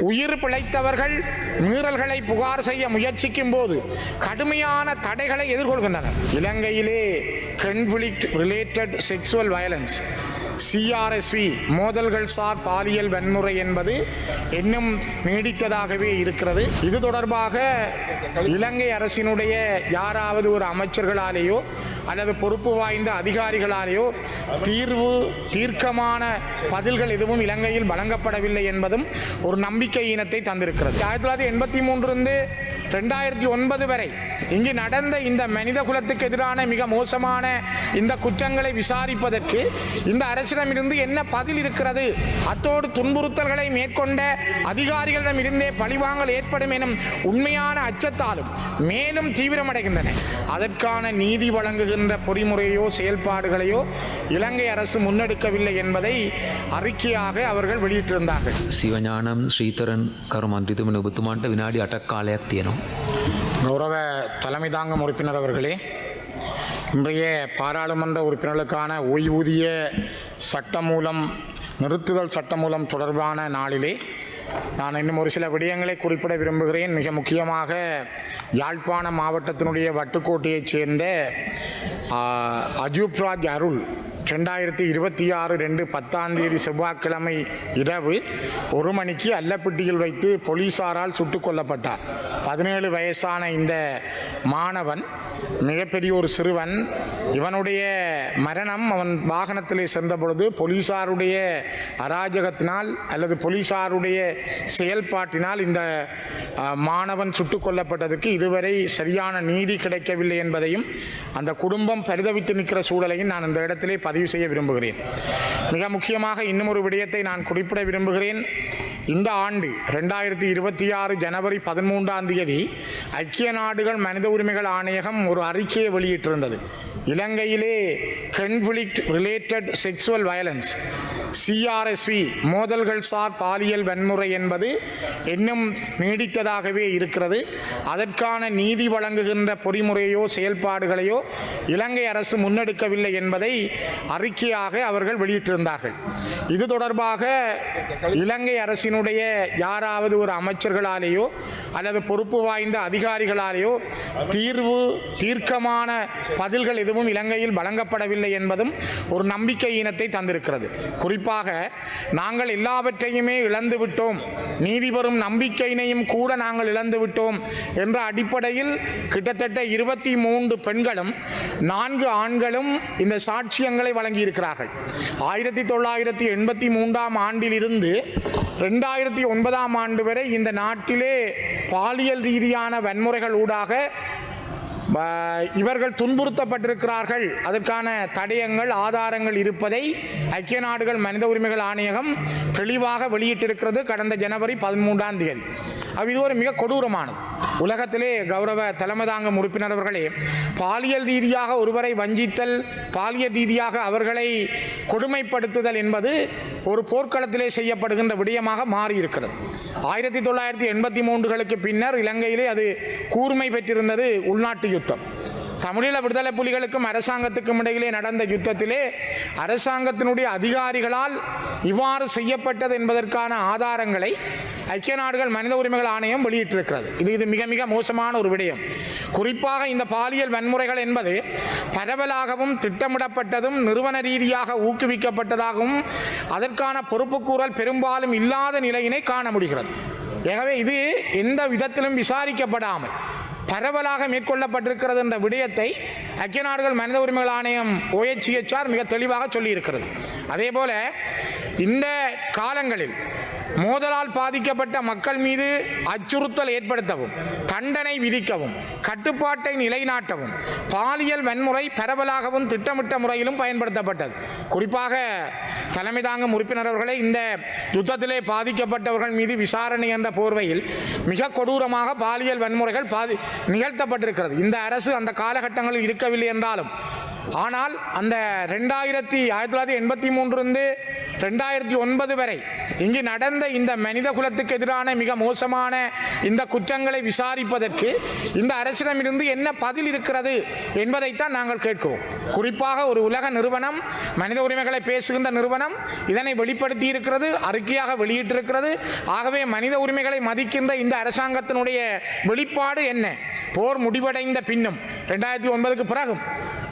உயிர் பிழைத்தவர்கள் மீறல்களை புகார் செய்ய முயற்சிக்கும் போது கடுமையான தடைகளை எதிர்கொள்கின்றனர். இலங்கையிலே conflict related sexual violence CRSV மோதல்கள் சார் பாலியல் வன்முறை என்பது இன்னும் நீடித்ததாகவே இருக்கிறது. இது தொடர்பாக இலங்கை அரசினுடைய யாராவது ஒரு அமைச்சர்களாலேயோ அல்லது பொறுப்பு வாய்ந்த அதிகாரிகளாலேயோ தீர்வு தீர்க்கமான பதில்கள் எதுவும் இலங்கையில் வழங்கப்படவில்லை என்பதும் ஒரு நம்பிக்கை இனத்தை தந்திருக்கிறது. ஆயிரத்தி தொள்ளாயிரத்தி எண்பத்தி மூன்றிலிருந்து ரெண்டாயிரத்தி ஒன்பது வரை இங்கு நடந்த இந்த மனித குலத்துக்கு எதிரான மிக மோசமான இந்த குற்றங்களை விசாரிப்பதற்கு இந்த அரசிடமிருந்து என்ன பதில் இருக்கிறது அத்தோடு துன்புறுத்தல்களை மேற்கொண்ட அதிகாரிகளிடமிருந்தே பழிவாங்கல் ஏற்படும் எனும் உண்மையான அச்சத்தாலும் மேலும் தீவிரமடைகின்றன அதற்கான நீதி வழங்குகின்ற பொறிமுறையோ செயல்பாடுகளையோ இலங்கை அரசு முன்னெடுக்கவில்லை என்பதை அறிக்கையாக அவர்கள் வெளியிட்டிருந்தார்கள் සිවඥානම් ශ්‍රීතරන් කරු මන්ත්‍රිතුමන ඔබතුමාන්ට විනාඩි අටක් කාලයක් තියෙනවා. கௌரவ தலைமை தாங்கும் உறுப்பினர் அவர்களே இன்றைய பாராளுமன்ற உறுப்பினர்களுக்கான ஓய்வூதிய சட்டமூலம் நிறுத்துதல் சட்டமூலம் தொடர்பான நாளிலே நான் இன்னும் ஒரு சில விடயங்களை குறிப்பிட விரும்புகிறேன். மிக முக்கியமாக யாழ்ப்பாண மாவட்டத்தினுடைய வட்டுக்கோட்டையைச் சேர்ந்த அஜூப்ராஜ் அருள் ரெண்டாயிரத்தி இருபத்தி ஆறு ரெண்டு பத்தாம் தேதி செவ்வாய்க்கிழமை இரவு ஒரு மணிக்கு அல்லப்பட்டியில் வைத்து போலீசாரால் சுட்டுக் கொல்லப்பட்டார். பதினேழு வயசான இந்த மாணவன் மிகப்பெரிய ஒரு சிறுவன். இவனுடைய மரணம் அவன் வாகனத்திலே சென்ற பொழுது போலீசாருடைய அராஜகத்தினால் அல்லது போலீசாருடைய செயல்பாட்டினால் இந்த மாணவன் சுட்டுக் கொல்லப்பட்டதுக்கு இதுவரை சரியான நீதி கிடைக்கவில்லை என்பதையும் அந்த குடும்பம் பரிதவித்து நிற்கிற சூழலையும் நான் இந்த இடத்திலே பதிவு செய்ய விரும்புகிறேன். மிக முக்கியமாக இன்னும் ஒரு விடயத்தை நான் குறிப்பிட விரும்புகிறேன். இந்த ஆண்டு ரெண்டாயிரத்தி இருபத்தி ஆறு ஜனவரி பதிமூன்றாம் தேதி ஐக்கிய நாடுகள் மனித உரிமைகள் ஆணையகம் ஒரு அறிக்கையை வெளியிட்டிருந்தது. இலங்கையிலே conflict related sexual violence CRSV மோதல்கள் சார் பாலியல் வன்முறை என்பது இன்னும் நீடித்ததாகவே இருக்கிறது. அதற்கான நீதி வழங்குகின்ற பொறிமுறையோ செயல்பாடுகளையோ இலங்கை அரசு முன்னெடுக்கவில்லை என்பதை அறிக்கையாக அவர்கள் வெளியிட்டிருந்தார்கள். இது தொடர்பாக இலங்கை அரசினுடைய யாராவது ஒரு அமைச்சர்களாலேயோ அல்லது பொறுப்பு வாய்ந்த அதிகாரிகளாலேயோ தீர்வு தீர்க்கமான பதில்கள் எதுவும் இலங்கையில் வழங்கப்படவில்லை என்பதும் ஒரு நம்பிக்கை ஈனத்தை தந்திருக்கிறது. குறிப்பாக நாங்கள் எல்லாவற்றையுமே இழந்து விட்டோம். நீதி பெறும் நம்பிக்கையினையும் கூட நாங்கள் இழந்து விட்டோம் என்ற அடிப்படையில் கிட்டத்தட்ட இருபத்தி மூன்று பெண்களும் நான்கு ஆண்களும் இந்த சாட்சியங்களை வழங்கியிருக்கிறார்கள். ஆயிரத்தி தொள்ளாயிரத்தி எண்பத்தி மூன்றாம் ஆண்டிலிருந்து ரெண்டாயிரத்தி ஒன்பதாம் ஆண்டு வரை இந்த நாட்டிலே பாலியல் ரீதியான வன்முறைகள் ஊடாக இவர்கள் துன்புறுத்தப்பட்டிருக்கிறார்கள். அதற்கான தடயங்கள் ஆதாரங்கள் இருப்பதை ஐக்கிய நாடுகள் மனித உரிமைகள் ஆணையகம் தெளிவாக வெளியிட்டிருக்கிறது கடந்த ஜனவரி பதிமூன்றாம் தேதி. அவ் இது ஒரு மிக கொடூரமானது. உலகத்திலே கௌரவ தலைமை தாங்கும் உறுப்பினர் அவர்களே பாலியல் ரீதியாக ஒருவரை வஞ்சித்தல் பாலியல் ரீதியாக அவர்களை கொடுமைப்படுத்துதல் என்பது ஒரு போர்க்களத்திலே செய்யப்படுகின்ற விடயமாக மாறியிருக்கிறது. ஆயிரத்தி தொள்ளாயிரத்தி எண்பத்தி மூன்றுகளுக்கு பின்னர் இலங்கையிலே அது கூர்மை பெற்றிருந்தது உள்நாட்டு யுத்தம். தமிழீழ விடுதலை புலிகளுக்கும் அரசாங்கத்துக்கும் இடையிலே நடந்த யுத்தத்திலே அரசாங்கத்தினுடைய அதிகாரிகளால் இவ்வாறு செய்யப்பட்டது என்பதற்கான ஆதாரங்களை ஐக்கிய நாடுகள் மனித உரிமைகள் ஆணையம் வெளியிட்டிருக்கிறது. இது இது மிக மிக மோசமான ஒரு விடயம். குறிப்பாக இந்த பாலியல் வன்முறைகள் என்பது பரவலாகவும் திட்டமிடப்பட்டதும் நிறுவன ரீதியாக ஊக்குவிக்கப்பட்டதாகவும் அதற்கான பொறுப்புக்கூறல் பெரும்பாலும் இல்லாத நிலையினை காண முடிகிறது. எனவே இது எந்த விதத்திலும் விசாரிக்கப்படாமல் பரவலாக மேற்கொள்ளப்பட்டிருக்கிறது என்ற விடயத்தை ஐக்கிய நாடுகள் மனித உரிமைகள் ஆணையம் ஓஎச்சிஎச்ஆர் மிக தெளிவாக சொல்லியிருக்கிறது. அதே போல இந்த காலங்களில் மோதலால் பாதிக்கப்பட்ட மக்கள் மீது அச்சுறுத்தல் ஏற்படுத்தவும் தண்டனை விதிக்கவும் கட்டுப்பாட்டை நிலைநாட்டவும் பாலியல் வன்முறை பரவலாகவும் திட்டமிட்ட முறையிலும் பயன்படுத்தப்பட்டது. குறிப்பாக தலைமை தாங்கும் உறுப்பினர் அவர்களே இந்த யுத்தத்திலே பாதிக்கப்பட்டவர்கள் மீது விசாரணை என்ற போர்வையில் மிக கொடூரமாக பாலியல் வன்முறைகள் பாதி நிகழ்த்தப்பட்டிருக்கிறது. இந்த அரசு அந்த காலகட்டங்களில் இருக்கவில்லை என்றாலும் ஆனால் அந்த ரெண்டாயிரத்தி ஆயிரத்தி தொள்ளாயிரத்தி எண்பத்தி மூன்றிலிருந்து ரெண்டாயிரத்தி ஒன்பது வரை இங்கு நடந்த இந்த மனித குலத்துக்கு எதிரான மிக மோசமான இந்த குற்றங்களை விசாரிப்பதற்கு இந்த அரசிடமிருந்து என்ன பதில் இருக்கிறது என்பதைத்தான் நாங்கள் கேட்கிறோம். குறிப்பாக ஒரு உலக நிறுவனம் மனித உரிமைகளை பேசுகின்ற நிறுவனம் இதனை வெளிப்படுத்தி இருக்கிறது அறிக்கையாக வெளியிட்டிருக்கிறது. ஆகவே மனித உரிமைகளை மதிக்கின்ற இந்த அரசாங்கத்தினுடைய வெளிப்பாடு என்ன? போர் முடிவடைந்த பின்னும் ரெண்டாயிரத்தி ஒன்பதுக்கு பிறகும்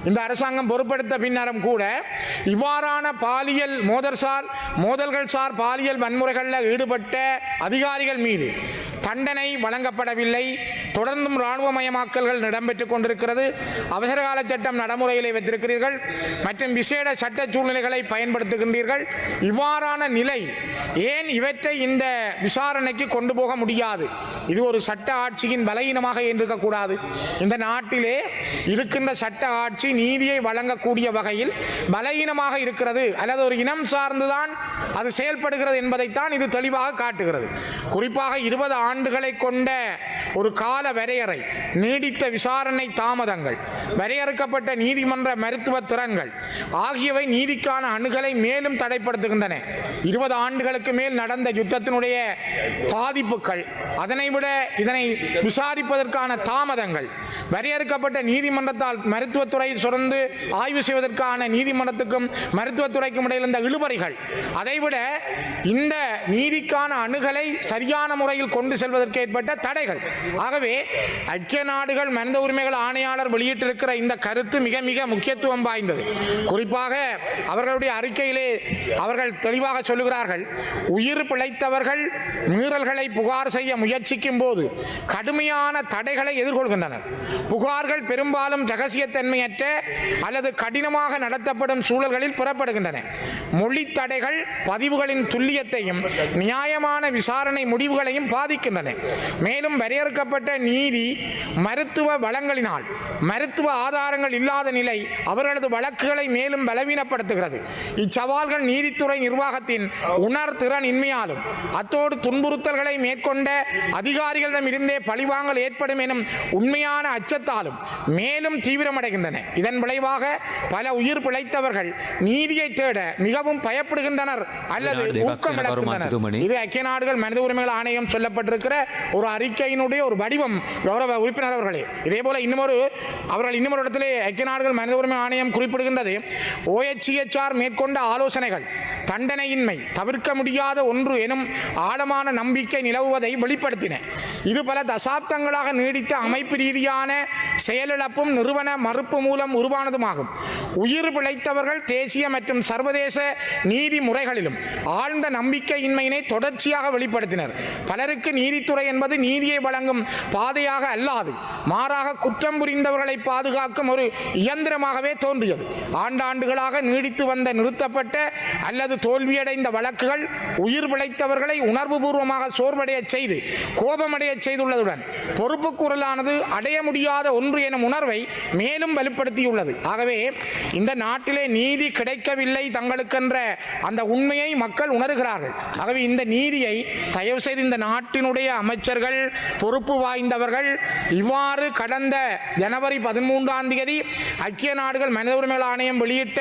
இந்த அரசாங்கம் பொறுப்படுத்த பின்னரும் கூட இவ்வாறான பாலியல் மோதல் சார் மோதல்கள் சார் பாலியல் வன்முறைகளில் ஈடுபட்ட அதிகாரிகள் மீது தண்டனை வழங்கப்படவில்லை. தொடர்ந்தும் இராணுவமயமாக்கல்கள் இடம்பெற்றுக் கொண்டிருக்கிறது. அவசரகால சட்டம் நடைமுறையிலே வைத்திருக்கிறீர்கள். மற்றும் விசேட சட்ட சூழ்நிலைகளை பயன்படுத்துகின்றீர்கள். இவ்வாறான நிலை ஏன் இவற்றை இந்த விசாரணைக்கு கொண்டு போக முடியாது? இது ஒரு சட்ட ஆட்சியின் பலகீனமாக இருக்கக்கூடாது இந்த நாட்டிலே இருக்கின்ற சட்ட ஆட்சி நீதியை வழங்கக்கூடிய வகையில் பலகீனமாக இருக்கிறது. அல்லது ஒரு இனம் சார்ந்துதான் அது செயல்படுகிறது என்பதைத்தான் இது தெளிவாக காட்டுகிறது. குறிப்பாக இருபது ஆண்டுகளை கொண்ட ஒரு கால வரையறை நீடித்த விசாரணை தாமதங்கள் வரையறுக்கப்பட்ட நீதிமன்ற மருத்துவ திறன்கள் ஆகியவை நீதிக்கான அணுகலை மேலும் தடைப்படுத்துகின்றன. இருபது ஆண்டுகளுக்கு மேல் நடந்த யுத்தத்தினுடைய பாதிப்புகள் அதனை விட இதனை விசாரிப்பதற்கான தாமதங்கள் வரையறுக்கப்பட்ட நீதிமன்றத்தால் மருத்துவத்துறை சுரந்து ஆய்வு செய்வதற்கான நீதிமன்றத்துக்கும் மருத்துவத்துறைக்கும் இடையில் இந்த இழுபறிகள் அதைவிட இந்த நீதிக்கான அணுகலை சரியான முறையில் கொண்டு செல்வதற்கு ஏற்பட்ட தடைகள். ஆகவே ஐக்கிய நாடுகள் மனித உரிமைகள் ஆணையாளர் வெளியிட்டிருக்கிற இந்த கருத்து மிக மிக முக்கியத்துவம் வாய்ந்தது. குறிப்பாக அவர்களுடைய அறிக்கையிலே அவர்கள் தெளிவாக சொல்லுகிறார்கள் உயிர் பிழைத்தவர்கள் மீறல்களை புகார் செய்ய முயற்சிக்கும் போது கடுமையான தடைகளை எதிர்கொள்கின்றனர். புகார்கள் பெரும்பாலும் ரகசியத்தன்மையற்ற அல்லது கடினமாக நடத்தப்படும் சூழல்களில் புறப்படுகின்றன. மொழி தடைகள் பதிவுகளின் துல்லியத்தையும் நியாயமான விசாரணை முடிவுகளையும் பாதிக்கின்றன. மேலும் வரையறுக்கப்பட்ட நீதி மருத்துவ வளங்களினால் மருத்துவ ஆதாரங்கள் இல்லாத நிலை அவர்களது வழக்குகளை மேலும் பலவீனப்படுத்துகிறது. இச்சவால்கள் நீதித்துறை நிர்வாகத்தின் திறன் இன்மையாலும். அத்தோடு துன்புறுத்தல்களை மேற்கொண்ட அதிகாரிகளிடமிருந்தே பழிவாங்கல் ஏற்படும் எனும் உண்மையான அச்சத்தாலும் மேலும் தீவிரமடைகின்றன. இதன் விளைவாக பல உயிர் பிழைத்தவர்கள் நீதியை தேட மிகவும் பயப்படுகின்றனர் அல்லது ஊக்கம் இழக்கின்றனர். இது ஐக்கிய நாடுகள் மனித உரிமைகள் ஆணையம் சொல்லப்பட்டிருக்கிற ஒரு அறிக்கையினுடைய ஒரு வடிவம் கௌரவ உறுப்பினர் அவர்களே. இதே போல இன்னமொரு அவர்கள் இன்னொரு இடத்திலே ஐக்கிய நாடுகள் மனித உரிமை ஆணையம் குறிப்பிடுகின்றது. ஓஎச்சிஎச்ஆர் மேற்கொண்ட ஆலோசனைகள் தண்டனையின்மை தவிர்க்க முடியும் முடியாத ஒன்று எனும் ஆழமான நம்பிக்கை நிலவுவதை வெளிப்படுத்தின. இது பல தசாப்தங்களாக நீடித்த அமைப்பு ரீதியான செயலிழப்பும் நிறுவன மறுப்பு மூலம் உருவானதுமாகும். உயிர் பிழைத்தவர்கள் தேசிய மற்றும் சர்வதேச நீதி முறைகளிலும் ஆழ்ந்த நம்பிக்கையின்மையினை தொடர்ச்சியாக வெளிப்படுத்தினர். பலருக்கு நீதித்துறை என்பது நீதியை வழங்கும் பாதையாக அல்லாது மாறாக குற்றம் புரிந்தவர்களை பாதுகாக்கும் ஒரு இயந்திரமாகவே தோன்றியது. ஆண்டாண்டுகளாக நீடித்து வந்த நிறுத்தப்பட்ட அல்லது தோல்வியடைந்த வழக்குகள் உயிர் பிழைத்தவர்களை உணர்வுபூர்வமாக சோர்வடைய செய்து கோபமடைய செய்துள்ளதுடன் பொறுப்பு குரலானது அடைய முடியாத ஒன்று எனும் உணர்வை மேலும் வலுப்படுத்தியுள்ளது. ஆகவே இந்த நாட்டிலே நீதி கிடைக்கவில்லை தங்களுக்கென்ற அந்த உண்மையை மக்கள் உணர்கிறார்கள். ஆகவே இந்த நீதியை தயவு செய்து இந்த நாட்டினுடைய அமைச்சர்கள் பொறுப்பு வாய்ந்தவர்கள் இவ்வாறு கடந்த ஜனவரி பதிமூன்றாம் தேதி ஐக்கிய நாடுகள் மனித உரிமைகள் ஆணையம் வெளியிட்ட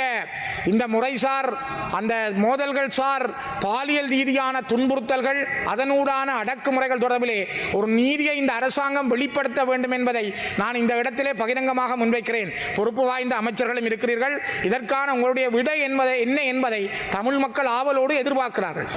இந்த முறைசார் அந்த மோதல்கள் சார் பாலியல் ரீதியான துன்புறுத்தல்கள் அதனூடான அடக்குமுறைகள் தொடர்பிலே ஒரு நீதியை இந்த அரசாங்கம் வெளிப்படுத்த வேண்டும் என்பதை நான் இந்த இடத்திலே பகிரங்கமாக முன்வைக்கிறேன். பொறுப்பு வாய்ந்த அமைச்சர்களும் இருக்கிறீர்கள். இதற்கான உங்களுடைய விடை என்பதை என்ன என்பதை தமிழ் மக்கள் ஆவலோடு எதிர்பார்க்கிறார்கள்.